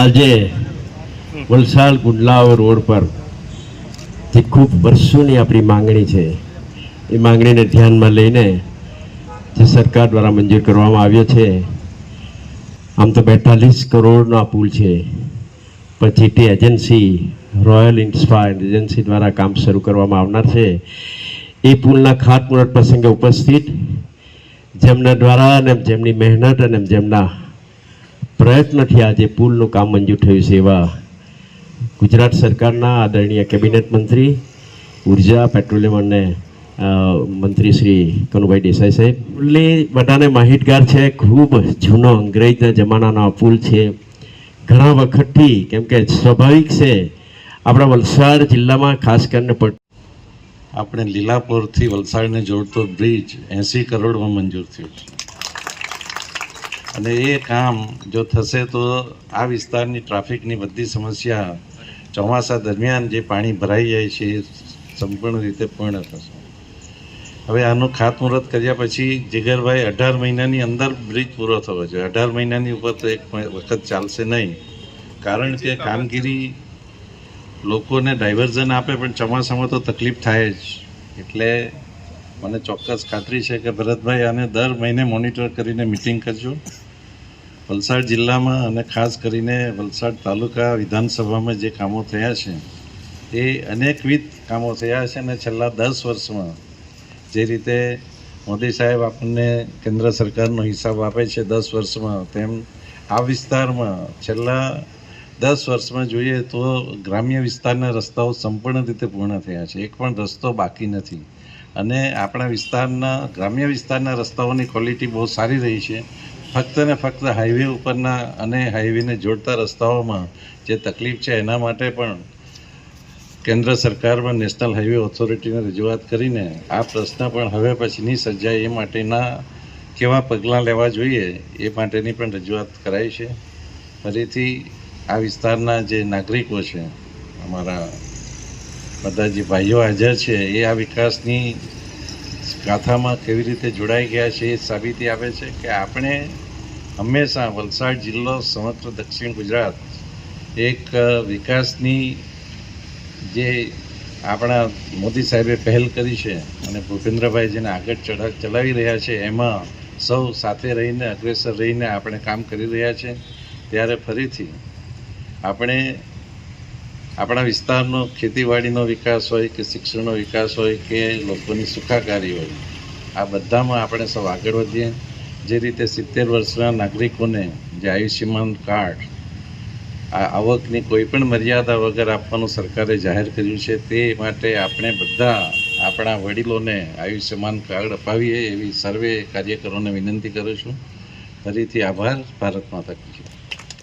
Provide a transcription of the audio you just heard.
આજે વલસાડ ગુંડલાવ રોડ પર જે ખૂબ વર્ષોની આપણી માંગણી છે, એ માંગણીને ધ્યાનમાં લઈને જે સરકાર દ્વારા મંજૂર કરવામાં આવ્યો છે, આમ તો બેતાલીસ કરોડનો પુલ છે. પણ GT agency royal inspire agency દ્વારા કામ શરૂ કરવામાં આવનાર છે. એ પુલના ખાતમુહૂર્ત પ્રસંગે ઉપસ્થિત, જેમના દ્વારા અને જેમની મહેનત અને જેમના પ્રયત્નથી આજે પુલનું કામ મંજૂર થયું છે એવા ગુજરાત સરકારના આદરણીય કેબિનેટ મંત્રી, ઊર્જા, પેટ્રોલિયમ અને મંત્રી શ્રી કનુભાઈ દેસાઈ સાહેબ. પુલની બધાને માહિતગાર છે, ખૂબ જૂનો અંગ્રેજના જમાનાનો આ પુલ છે. ઘણા વખતથી કેમ કે સ્વાભાવિક છે, આપણા વલસાડ જિલ્લામાં ખાસ કરીને આપણે લીલાપુરથી વલસાડને જોડતો બ્રિજ એંસી કરોડમાં મંજૂર થયું છે. અને એ કામ જો થશે તો આ વિસ્તારની ટ્રાફિકની બધી સમસ્યા ચોમાસા દરમિયાન જે પાણી ભરાઈ જાય છે, એ સંપૂર્ણ રીતે પૂર્ણ થશે. હવે આનું ખાતમુહૂર્ત કર્યા પછી જીગરભાઈ અઢાર મહિનાની અંદર બ્રિજ પૂરો થવો જોઈએ. અઢાર મહિનાની ઉપર તો એક વખત ચાલશે નહીં. કારણ કે કામગીરી લોકોને ડાયવર્ઝન આપે, પણ ચોમાસામાં તો તકલીફ થાય જ. એટલે મને ચોક્કસ ખાતરી છે કે ભરતભાઈ આને દર મહિને મોનિટર કરીને મિટિંગ કરજો. વલસાડ જિલ્લામાં અને ખાસ કરીને વલસાડ તાલુકા વિધાનસભામાં જે કામો થયા છે, એ અનેકવિધ કામો થયા છે અને છેલ્લા દસ વર્ષમાં જે રીતે મોદી સાહેબ આપણને કેન્દ્ર સરકારનો હિસાબ આપે છે દસ વર્ષમાં, તેમ આ વિસ્તારમાં છેલ્લા દસ વર્ષમાં જોઈએ તો ગ્રામ્ય વિસ્તારના રસ્તાઓ સંપૂર્ણ રીતે પૂર્ણ થયા છે. એક પણ રસ્તો બાકી નથી. અને આપણા વિસ્તારના, ગ્રામ્ય વિસ્તારના રસ્તાઓની ક્વોલિટી બહુ સારી રહી છે. ફક્ત ને ફક્ત હાઈવે ઉપરના અને હાઈવેને જોડતા રસ્તાઓમાં જે તકલીફ છે એના માટે પણ કેન્દ્ર સરકારમાં નેશનલ હાઈવે ઓથોરિટીને રજૂઆત કરીને આ પ્રશ્ન પણ હવે પછીની સર્જાય એ માટેના કેવા પગલાં લેવા જોઈએ એ માટેની પણ રજૂઆત કરાઈ છે. ફરીથી આ વિસ્તારના જે નાગરિકો છે, અમારા બધા જે ભાઈઓ હાજર છે, એ આ વિકાસની ગાથામાં કેવી રીતે જોડાઈ ગયા છે એ સાબિતી આપે છે કે આપણે હંમેશા વલસાડ જિલ્લો સમગ્ર દક્ષિણ ગુજરાત એક વિકાસની જે આપણા મોદી સાહેબે પહેલ કરી છે અને ભૂપેન્દ્રભાઈ જેને આગળ ચઢા ચલાવી રહ્યા છે, એમાં સૌ સાથે રહીને, અગ્રેસર રહીને આપણે કામ કરી રહ્યા છે, ત્યારે ફરીથી આપણે આપણા વિસ્તારનો ખેતીવાડીનો વિકાસ હોય કે શિક્ષણનો વિકાસ હોય કે લોકોની સુખાકારી હોય, આ બધામાં આપણે સૌ આગળ વધીએ. જે રીતે સિત્તેર વર્ષના નાગરિકોને જે આયુષ્યમાન કાર્ડ, આ આવકની કોઈ પણ મર્યાદા વગર આપવાનું સરકારે જાહેર કર્યું છે, તે માટે આપણે બધા આપણા વડીલોને આયુષ્યમાન કાર્ડ અપાવીએ એવી સર્વે કાર્યકરોને વિનંતી કરું છું. ફરીથી આભાર. ભારત માતા.